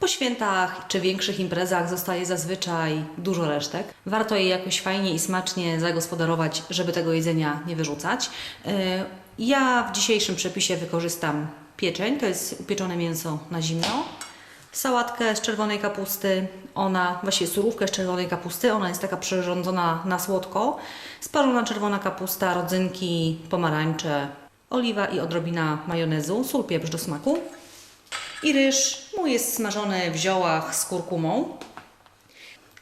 Po świętach czy większych imprezach zostaje zazwyczaj dużo resztek. Warto je jakoś fajnie i smacznie zagospodarować, żeby tego jedzenia nie wyrzucać. Yy, Ja w dzisiejszym przepisie wykorzystam pieczeń, to jest upieczone mięso na zimno, sałatkę z czerwonej kapusty, ona, właściwie surówkę z czerwonej kapusty, ona jest taka przyrządzona na słodko, sparzona czerwona kapusta, rodzynki, pomarańcze, oliwa i odrobina majonezu, sól, pieprz do smaku. I ryż mój jest smażony w ziołach z kurkumą.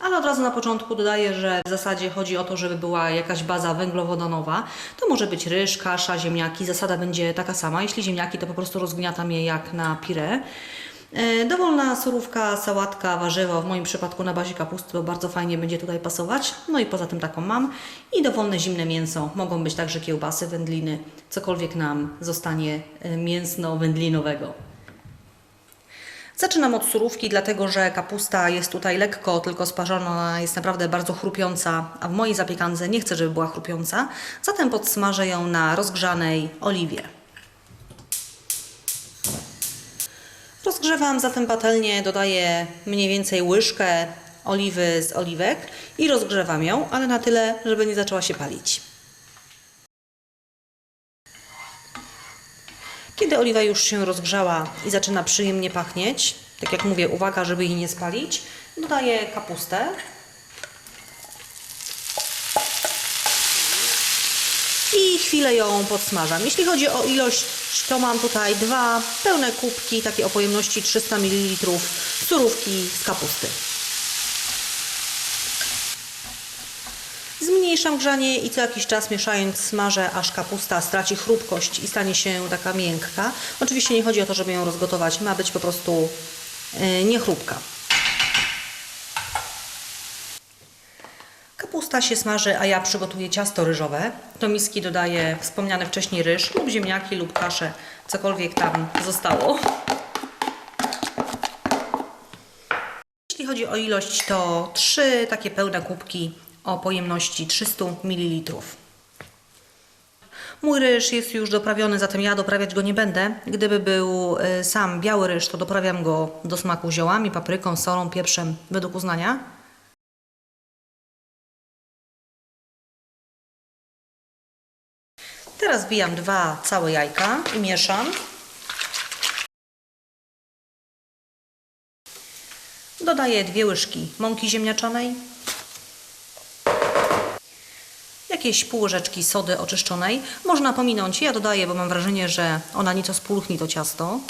Ale od razu na początku dodaję, że w zasadzie chodzi o to, żeby była jakaś baza węglowodanowa. To może być ryż, kasza, ziemniaki. Zasada będzie taka sama. Jeśli ziemniaki, to po prostu rozgniatam je jak na pire. E, Dowolna surówka, sałatka, warzywo, w moim przypadku na bazie kapusty, bo bardzo fajnie będzie tutaj pasować. No i poza tym taką mam. I dowolne zimne mięso. Mogą być także kiełbasy, wędliny, cokolwiek nam zostanie e, mięsno-wędlinowego. Zaczynam od surówki, dlatego że kapusta jest tutaj lekko tylko sparzona, ona jest naprawdę bardzo chrupiąca, a w mojej zapiekance nie chcę, żeby była chrupiąca, zatem podsmażę ją na rozgrzanej oliwie. Rozgrzewam zatem patelnię, dodaję mniej więcej łyżkę oliwy z oliwek i rozgrzewam ją, ale na tyle, żeby nie zaczęła się palić. Oliwa już się rozgrzała i zaczyna przyjemnie pachnieć, tak jak mówię, uwaga, żeby jej nie spalić, dodaję kapustę. I chwilę ją podsmażam. Jeśli chodzi o ilość, to mam tutaj dwa pełne kubki, takie o pojemności 300 ml surówki z kapusty. Zmniejszam grzanie i co jakiś czas mieszając smażę, aż kapusta straci chrupkość i stanie się taka miękka. Oczywiście nie chodzi o to, żeby ją rozgotować, ma być po prostu yy, niechrupka. Kapusta się smaży, a ja przygotuję ciasto ryżowe. Do miski dodaję wspomniany wcześniej ryż lub ziemniaki lub kaszę, cokolwiek tam zostało. Jeśli chodzi o ilość, to trzy takie pełne kubki o pojemności 300 ml. Mój ryż jest już doprawiony, zatem ja doprawiać go nie będę. Gdyby był y, sam biały ryż, to doprawiam go do smaku ziołami, papryką, solą, pieprzem według uznania. Teraz wbijam dwa całe jajka i mieszam. Dodaję dwie łyżki mąki ziemniaczanej, jakieś pół łyżeczki sody oczyszczonej. Można pominąć, ja dodaję, bo mam wrażenie, że ona nieco spulchni to ciasto.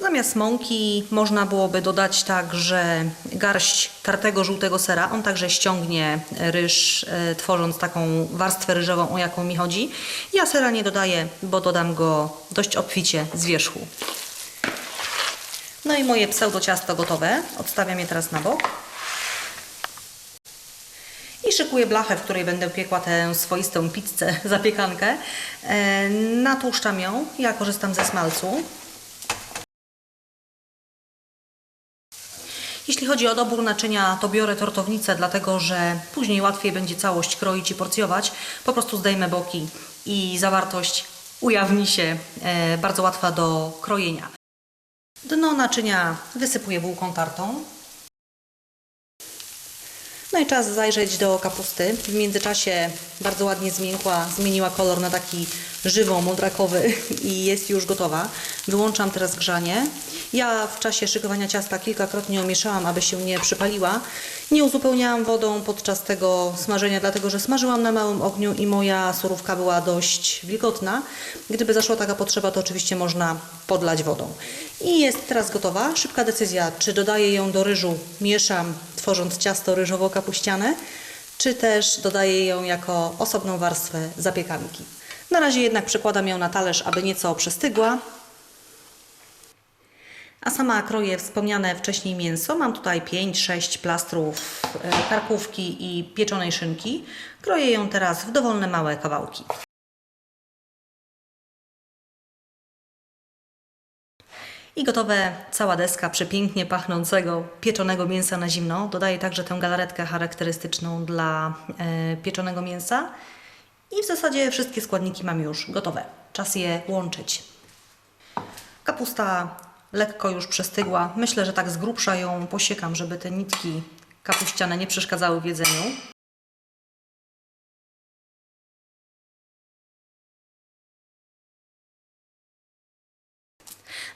Zamiast mąki można byłoby dodać także garść tartego żółtego sera. On także ściągnie ryż, e, tworząc taką warstwę ryżową, o jaką mi chodzi. Ja sera nie dodaję, bo dodam go dość obficie z wierzchu. No i moje pseudo ciasto gotowe. Odstawiam je teraz na bok. Szykuję blachę, w której będę piekła tę swoistą pizzę, zapiekankę. E, natłuszczam ją. Ja korzystam ze smalcu. Jeśli chodzi o dobór naczynia, to biorę tortownicę, dlatego że później łatwiej będzie całość kroić i porcjować. Po prostu zdejmę boki i zawartość ujawni się e, bardzo łatwa do krojenia. Dno naczynia wysypuję bułką tartą. No i czas zajrzeć do kapusty. W międzyczasie bardzo ładnie zmiękła, zmieniła kolor na taki żywo modrakowy i jest już gotowa. Wyłączam teraz grzanie. Ja w czasie szykowania ciasta kilkakrotnie ją mieszałam, aby się nie przypaliła. Nie uzupełniałam wodą podczas tego smażenia, dlatego że smażyłam na małym ogniu i moja surówka była dość wilgotna. Gdyby zaszła taka potrzeba, to oczywiście można podlać wodą. I jest teraz gotowa. Szybka decyzja, czy dodaję ją do ryżu, mieszam, tworząc ciasto ryżowo-kapuściane, czy też dodaję ją jako osobną warstwę zapiekanki. Na razie jednak przekładam ją na talerz, aby nieco przestygła. A sama kroję wspomniane wcześniej mięso. Mam tutaj 5-6 plastrów e, karkówki i pieczonej szynki. Kroję ją teraz w dowolne małe kawałki. I gotowe cała deska przepięknie pachnącego pieczonego mięsa na zimno. Dodaję także tę galaretkę charakterystyczną dla e, pieczonego mięsa. I w zasadzie wszystkie składniki mam już gotowe. Czas je łączyć. Kapusta lekko już przestygła. Myślę, że tak z grubsza ją posiekam, żeby te nitki kapuściane nie przeszkadzały w jedzeniu.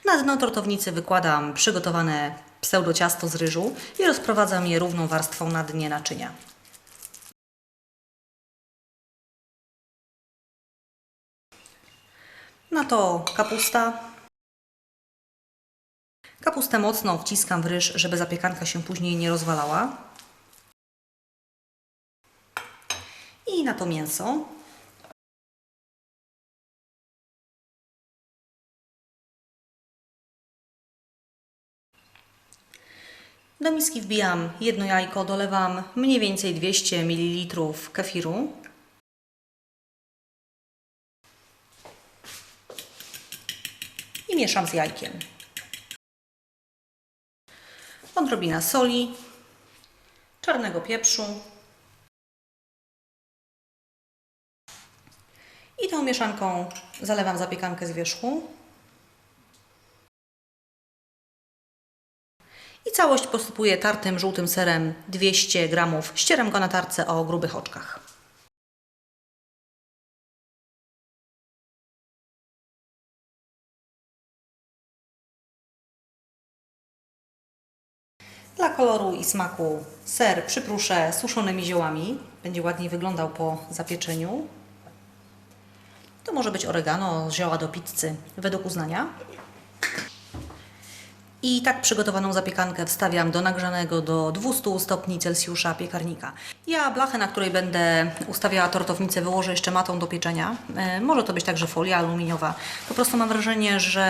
Na dno tortownicy wykładam przygotowane pseudociasto z ryżu i rozprowadzam je równą warstwą na dnie naczynia. Na to kapusta. Kapustę mocno wciskam w ryż, żeby zapiekanka się później nie rozwalała. I na to mięso. Do miski wbijam jedno jajko, dolewam mniej więcej 200 ml kefiru. I mieszam z jajkiem. Odrobina soli, czarnego pieprzu. I tą mieszanką zalewam zapiekankę z wierzchu. I całość posypuję tartym żółtym serem 200 g. Ścieram go na tarce o grubych oczkach. Dla koloru i smaku ser przypruszę suszonymi ziołami. Będzie ładniej wyglądał po zapieczeniu. To może być oregano, zioła do pizzy, według uznania. I tak przygotowaną zapiekankę wstawiam do nagrzanego do 200 stopni Celsjusza piekarnika. Ja blachę, na której będę ustawiała tortownicę, wyłożę jeszcze matą do pieczenia. E, Może to być także folia aluminiowa. Po prostu mam wrażenie, że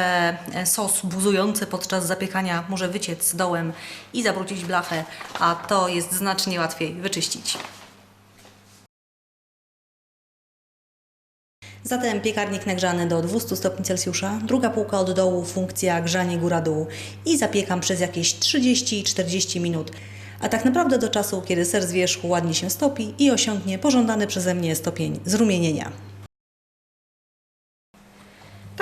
e, sos buzujący podczas zapiekania może wyciec dołem i zabrudzić blachę, a to jest znacznie łatwiej wyczyścić. Zatem piekarnik nagrzany do 200 stopni Celsjusza, druga półka od dołu, funkcja grzanie góra-dół i zapiekam przez jakieś 30-40 minut. A tak naprawdę do czasu, kiedy ser z wierzchu ładnie się stopi i osiągnie pożądany przeze mnie stopień zrumienienia.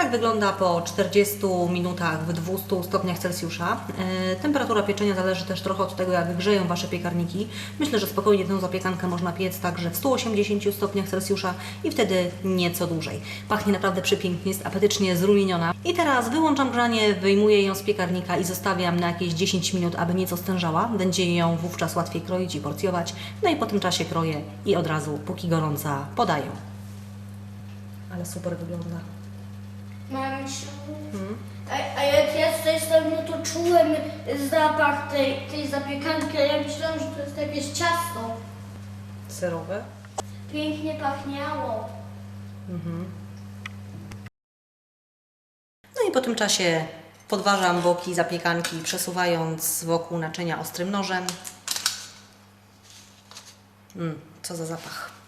Tak wygląda po 40 minutach w 200 stopniach Celsjusza. E, temperatura pieczenia zależy też trochę od tego, jak grzeją Wasze piekarniki. Myślę, że spokojnie tę zapiekankę można piec także w 180 stopniach Celsjusza i wtedy nieco dłużej. Pachnie naprawdę przepięknie, jest apetycznie zrumieniona. I teraz wyłączam grzanie, wyjmuję ją z piekarnika i zostawiam na jakieś 10 minut, aby nieco stężała. Będzie ją wówczas łatwiej kroić i porcjować. No i po tym czasie kroję i od razu, póki gorąca, podaję. Ale super wygląda. Mamusiu, a, a jak ja tutaj stałem, no to czułem zapach tej, tej zapiekanki, a ja myślałam, że to jest jakieś ciasto. Serowe. Pięknie pachniało. No i po tym czasie podważam boki zapiekanki, przesuwając wokół naczynia ostrym nożem. Mm, co za zapach.